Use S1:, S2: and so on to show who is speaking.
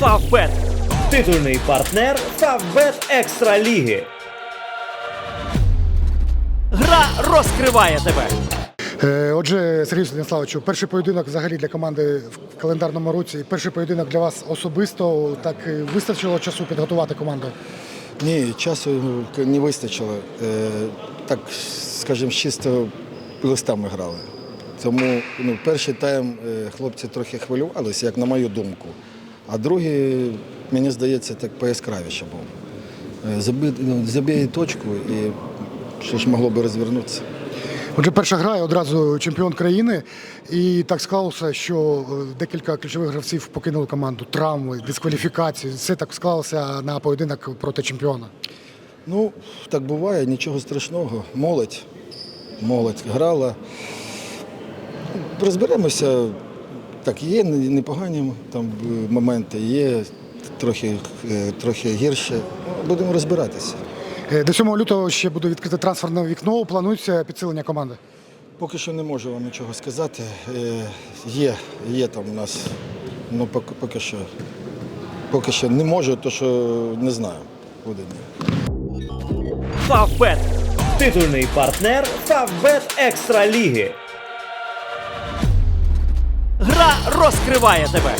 S1: Фавбет. Титульний партнер Фавбет Екстра Ліги. Гра розкриває тебе.
S2: Е, Отже, Сергій Станіславовичу, перший поєдинок взагалі для команди в календарному році. Перший поєдинок для вас особисто. Так е, вистачило часу підготувати команду.
S3: Ні, часу не вистачило. Е, Так, скажімо, з чисто листами грали. Тому ну, перший тайм е, хлопці трохи хвилювалися, як на мою думку. А другий, мені здається, так пояскравіше був. Е, Заби, ну, точку і що ж могло би розвернутися.
S2: Отже, перша гра і одразу чемпіон країни. І так склалося, що е, декілька ключових гравців покинули команду. Травми, дискваліфікації. Все так склалося на поєдинок проти чемпіона.
S3: Ну, так буває, нічого страшного. Молодь. Молодь грала. Розберемося. Так, є непогані там е, моменти, є трохи, е, трохи гірше. Будемо розбиратися.
S2: Е, До 7 лютого ще буде відкрите трансферне вікно. Планується підсилення команди.
S3: Поки що не можу вам нічого сказати. Є, є там у нас. Ну, поки, поки що. Поки що не можу, то що не знаю. Буде ні.
S1: Фавбет. Титульний партнер Фавбет Екстра Ліги. Розкриває тебе.